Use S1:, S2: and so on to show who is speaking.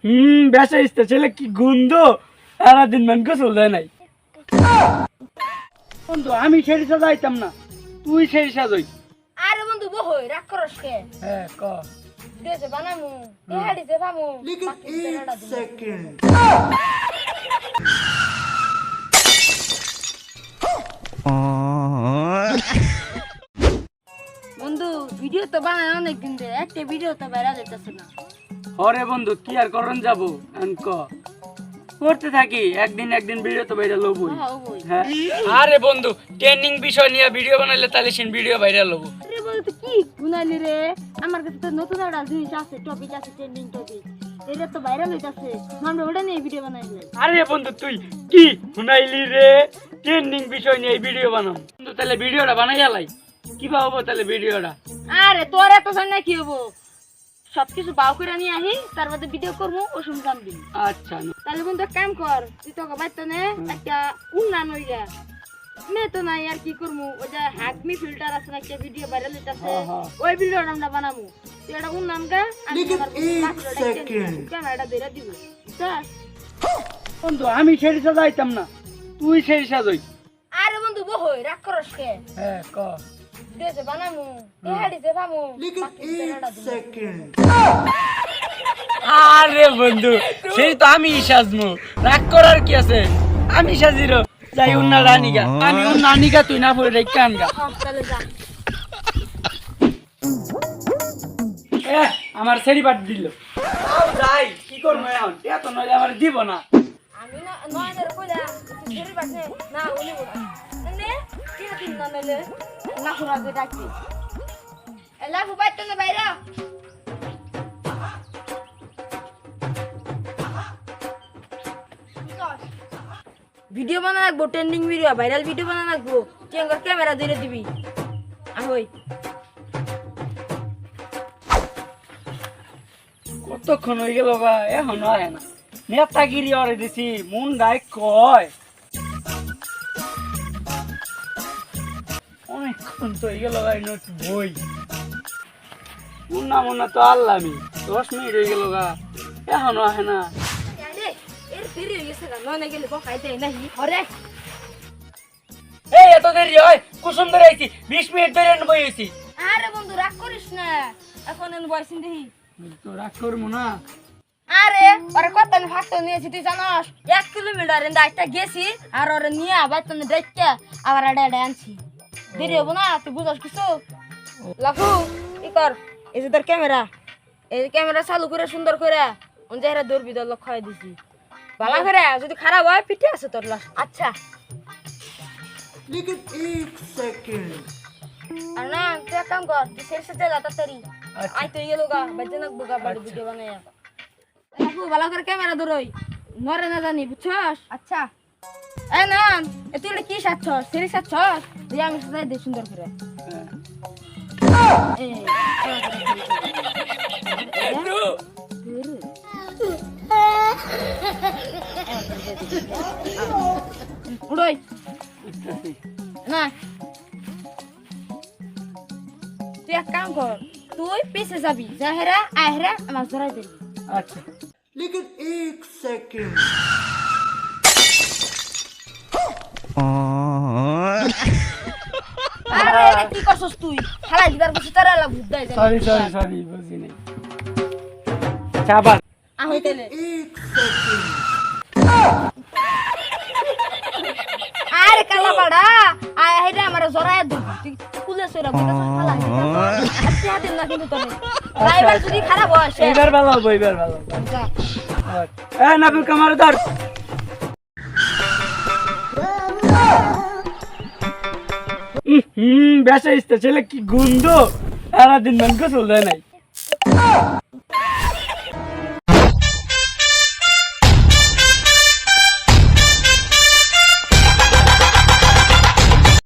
S1: হুম বেসা ইস্তা ছেলে কি গন্ধ? সারাদিন মান গোসল দেয় নাই। বন্ধু আমি সেরি সাজাইতাম না। তুই সেরি সাজই
S2: আরে বন্ধু বহই রাগ করস কে?
S1: হ্যাঁ ক।
S2: দিয়েছে বানামু তেহাড়ি যে পামু বাকি বানায় অনেক দিন ধরে একটা ভিডিও তো বাইরে যেতেছে না।
S1: হরে বন্ধু কি আর করন যাব? আন করতে থাকি একদিন একদিন ভিডিও তো
S2: হ্যাঁ
S1: হ্যাঁ? আরে বন্ধু ট্রেন্ডিং বিষয় নিয়ে ভিডিও বানাইলে তাহলে সেন ভিডিও বাইরে লবো
S2: আরে বলতে কি গুনালি রে? আমার কাছে তো নতুন একটা জিনিস আছে টপিক আছে ট্রেন্ডিং টপিক এটা তো ভাইরাল হইতাছে আমরা ওটা নিয়ে ভিডিও বানাইলে।
S1: আরে বন্ধু তুই কি শুনাইলি রে? ট্রেন্ডিং বিষয় নিয়ে ভিডিও বানাম। বন্ধু তাহলে ভিডিওটা বানাই আলাই কি হব তাহলে ভিডিওটা
S2: আরে তোর এত জানা কি হব? সবকিছু বাউ করে নিয়ে আহি তার মধ্যে ভিডিও করব ও শুনতাম দিন
S1: আচ্ছা।
S2: তাহলে বন্ধু কাম কর তুই তোকে বাইতো নে একটা উন্নান হয়ে যা। মেয়ে তো নাই আর কি করব? ওই যে হ্যাকমি ফিল্টার আছে না একটা ভিডিও ভাইরাল
S1: হ্যাঁ।
S2: ওই ভিডিওটা আমরা বানাবো। তুই এটা উন্নান গা আমি ক্যামেরাটা ধরে দিব?
S1: বন্ধু আমি সেরি সাজাইতাম না। তুই সেরি সাজই।
S2: আরে বন্ধু বহই রাগ করস কে?
S1: হ্যাঁ ক।
S2: বানামু তেহাড়া
S1: আরে বন্ধু সেই তো আমি সাজমু। রাগ করার কি আছে? আমি সাজির। যাই উন্না রানিগা। আমি উন্না রানিগা তুই না পড়ে রেখে আনগা।
S2: হ্যাঁ, তাহলে যা।
S1: এ, আমার সেরি বাদ দিল। যাই কি করব এখন? এত নইলে আমার দিব না।
S2: আমি না কইলা ধরে না উনি ভিডিও বানা রাখব ট্রেন্ডিং ভিডিও ভাইরাল ভিডিও বানা রাখব আমার ক্যামেরা ধরে দিবি। ahoj
S1: কতক্ষণ হয়ে গেল বা এখনও আয় না। নেতাগিরি অরে দিছি, মন গায়ে কয়? অনেকক্ষণ তো হয়ে গেল ভাই একটু বই। মুন্না মুন্না তো আল্লামি দশ মিনিট হয়ে গেল গা এখনও আহে না। এই এত দেরি হয়? কুসুম ধরে আইছি বিশ মিনিট ধরে বই আইছি।
S2: আরে বন্ধু রাগ করিস না। এখন বয়সিন দেখি
S1: তো রাগ করব না।
S2: আরে ওরে কত আমি ফাটতে নিয়েছি তুই জানস? এক কিলোমিটার একটা গেছি আর ওরে নিয়ে আবার তুমি দেখতে আবার আড়ে আড়ে আনছি। দেরি হবো না তুই বুঝাস কিছু লাখু কি কর এই যে তোর ক্যামেরা এই ক্যামেরা চালু করে সুন্দর করে ওন যে দৌড়বি দল খাওয়াই দিছি ভালো করে যদি খারাপ হয় পিঠে আছে তোর লাশ আচ্ছা
S3: लेकिन एक सेकंड
S2: আর না তুই এক কাম কর তুই শেষ সাথে যা তাড়াতাড়ি
S1: আচ্ছা।
S2: আই তো ইয়ে লোগা বাজে না বুগা বাড়ি ভিডিও বানাই লাখু ভালো করে ক্যামেরা ধরোই মরে না জানি বুঝছস আচ্ছা এ না তুই কি সাচ্ছ সেরি সাচ্ছ তুই আমি সাথে দে সুন্দর করে না তুই এক কাম তুই পিছে যাবি যাহেরা আহেরা আমার ধরাই দিবি
S1: আচ্ছা
S2: আরে কি করছস তুই? হারাই দিবার বসে তারা লাগব কালা পাড়া। আমার জরায় খারাপ হয়
S1: এবার কামার ধর। হুম বেসা ইস্তা ছেলে কি গুন্দ সারাদিন মান গোসল দেয় নাই।